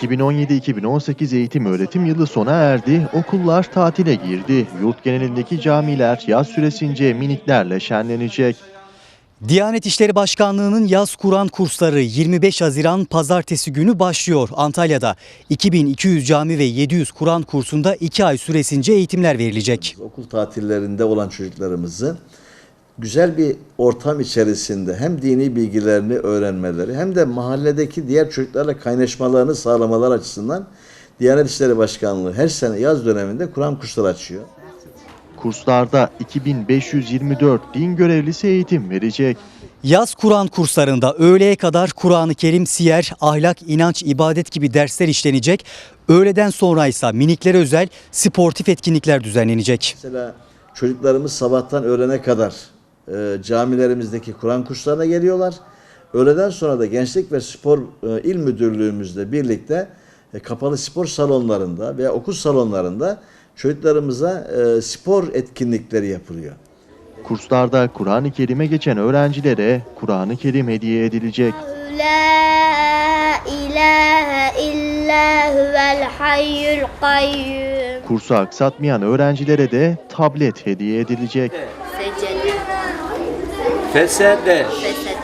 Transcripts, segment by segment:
2017-2018 eğitim öğretim yılı sona erdi, okullar tatile girdi. Yurt genelindeki camiler yaz süresince miniklerle şenlenecek. Diyanet İşleri Başkanlığı'nın yaz Kur'an kursları 25 Haziran pazartesi günü başlıyor Antalya'da. 2200 cami ve 700 Kur'an kursunda 2 ay süresince eğitimler verilecek. okul tatillerinde olan çocuklarımızı güzel bir ortam içerisinde hem dini bilgilerini öğrenmeleri hem de mahalledeki diğer çocuklarla kaynaşmalarını sağlamalar açısından Diyanet İşleri Başkanlığı her sene yaz döneminde Kur'an kursları açıyor. Kurslarda 2524 din görevlisi eğitim verecek. Yaz Kur'an kurslarında öğleye kadar Kur'an-ı Kerim, siyer, ahlak, inanç, ibadet gibi dersler işlenecek. Öğleden sonra ise miniklere özel sportif etkinlikler düzenlenecek. Mesela çocuklarımız sabahtan öğlene kadar e, camilerimizdeki Kur'an kurslarına geliyorlar. Öğleden sonra da Gençlik ve Spor e, İl Müdürlüğümüzle birlikte e, kapalı spor salonlarında veya okul salonlarında çocuklarımıza e, spor etkinlikleri yapılıyor. Kurslarda Kur'an-ı Kerim'e geçen öğrencilere Kur'an-ı Kerim hediye edilecek. La ilahe illa huvel hayyul kayyum. Kursu aksatmayan öğrencilere de tablet hediye edilecek. Fesede. Fesede.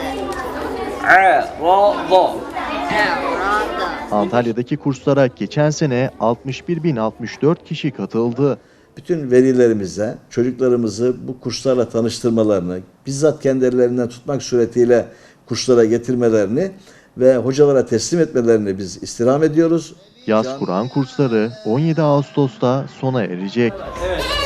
Antalya'daki kurslara geçen sene 61.064 kişi katıldı. Bütün velilerimize, çocuklarımızı bu kurslarla tanıştırmalarını, bizzat kendilerinden tutmak suretiyle kurslara getirmelerini ve hocalara teslim etmelerini biz istirham ediyoruz. Yaz Kur'an kursları 17 Ağustos'ta sona erecek. Evet.